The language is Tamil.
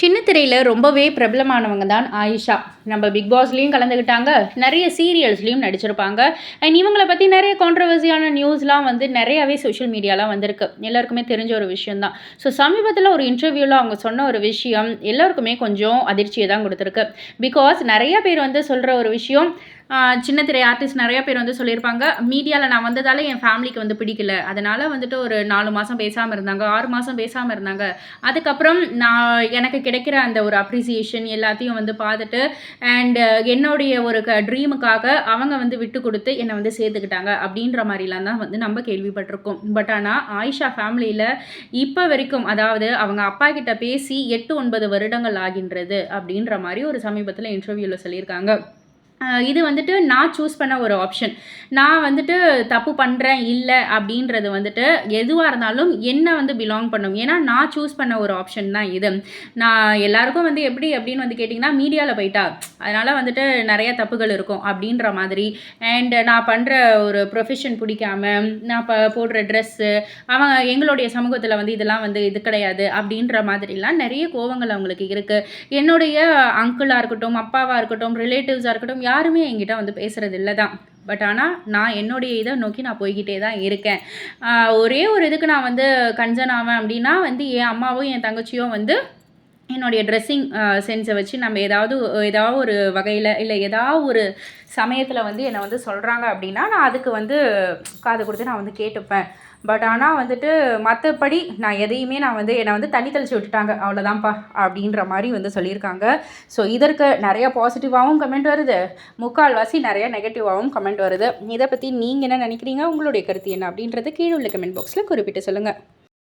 சின்ன திரையில் ரொம்பவே பிரபலமானவங்க தான் ஆயிஷா. நம்ம பிக் பாஸ்லேயும் கலந்துக்கிட்டாங்க நிறைய சீரியல்ஸ்லேயும் நடிச்சிருப்பாங்க. அண்ட் இவங்களை பற்றி நிறைய கான்ட்ரவர்சியான நியூஸ்லாம் வந்து நிறையாவே சோஷியல் மீடியாலாம் வந்திருக்கு. எல்லாருக்குமே தெரிஞ்ச ஒரு விஷயம் தான் ஸோ சமீபத்தில் ஒரு இன்டர்வியூவில் அவங்க சொன்ன ஒரு விஷயம் எல்லாருக்குமே கொஞ்சம் அதிர்ச்சியை தான் கொடுத்துருக்கு. பிகாஸ் நிறைய பேர் வந்து சொல்கிற ஒரு விஷயம் சின்ன திரை ஆர்டிஸ்ட் நிறைய பேர் வந்து சொல்லியிருப்பாங்க மீடியாவில் நான் வந்ததால் என் ஃபேமிலிக்கு வந்து பிடிக்கல. அதனால் வந்துட்டு ஒரு நாலு மாதம் பேசாமல் இருந்தாங்க ஆறு மாதம் பேசாமல் இருந்தாங்க. அதுக்கப்புறம் நான் எனக்கு கிடைக்கிற அந்த ஒரு அப்ரிசியேஷன் எல்லாத்தையும் வந்து பார்த்துட்டு அண்ட் என்னுடைய ஒரு க ட்ரீமுக்காக அவங்க வந்து விட்டு கொடுத்து என்னை வந்து சேர்த்துக்கிட்டாங்க. அப்படின்ற மாதிரிலாம் தான் வந்து நம்ம கேள்விப்பட்டிருக்கோம். பட் ஆனால் ஆயிஷா ஃபேமிலியில் இப்போ வரைக்கும் அதாவது அவங்க அப்பா கிட்ட பேசி எட்டு ஒன்பது வருடங்கள் ஆகின்றது அப்படின்ற மாதிரி ஒரு சமீபத்தில் இன்டர்வியூவில் சொல்லியிருக்காங்க. இது வந்துட்டு நான் சூஸ் பண்ண ஒரு ஆப்ஷன் நான் வந்துட்டு தப்பு பண்ணுறேன் இல்லை அப்படின்றது வந்துட்டு எதுவாக இருந்தாலும் என்ன வந்து பிலாங் பண்ணும். ஏன்னா நான் சூஸ் பண்ண ஒரு ஆப்ஷன் தான் இது. நான் எல்லாருக்கும் வந்து எப்படி அப்படின்னு வந்து கேட்டிங்கன்னா மீடியாவில் போயிட்டா அதனால் வந்துட்டு நிறைய தப்புகள் இருக்கும் அப்படின்ற மாதிரி. அண்ட் நான் பண்ணுற ஒரு ப்ரொஃபஷன் பிடிக்காம நான் இப்போ போடுற ட்ரெஸ்ஸு அவங்க எங்களுடைய சமூகத்தில் வந்து இதெல்லாம் வந்து இது கிடையாது அப்படின்ற மாதிரிலாம் நிறைய கோவங்கள் அவங்களுக்கு இருக்குது என்னுடைய அங்கிளாக இருக்கட்டும் அப்பாவாக இருக்கட்டும் ரிலேட்டிவ்ஸாக இருக்கட்டும் யாருமே என்கிட்ட வந்து பேசுகிறது இல்லை தான். பட் ஆனால் நான் என்னுடைய இதை நோக்கி நான் போய்கிட்டே தான் இருக்கேன். ஒரே ஒரு இதுக்கு நான் வந்து கன்சர்ன் ஆவேன் அப்படின்னா வந்து என் அம்மாவும் என் தங்கச்சியும் வந்து என்னுடைய ட்ரெஸ்ஸிங் சென்ஸை வச்சு நம்ம ஏதாவது ஏதாவது ஒரு வகையில் இல்லை ஏதாவது ஒரு சமயத்தில் வந்து என்னை வந்து சொல்கிறாங்க அப்படின்னா நான் அதுக்கு வந்து காது கொடுத்து நான் வந்து கேட்டுப்பேன். பட் ஆனால் வந்துட்டு மற்றபடி நான் எதையுமே நான் வந்து என்னை வந்து தண்ணி தெளிச்சு விட்டுட்டாங்க. அவ்வளோதான்ப்பா அப்படின்ற மாதிரி வந்து சொல்லியிருக்காங்க. ஸோ இதற்கு நிறைய பாசிட்டிவாகவும் கமெண்ட் வருது. முக்கால்வாசி நிறைய நெகட்டிவாகவும் கமெண்ட் வருது. இதை பற்றி நீங்கள் என்ன நினைக்கிறீங்க? உங்களுடைய கருத்து என்ன அப்படின்றது கீழே உள்ள கமெண்ட் பாக்ஸில் குறிப்பிட்டு சொல்லுங்கள்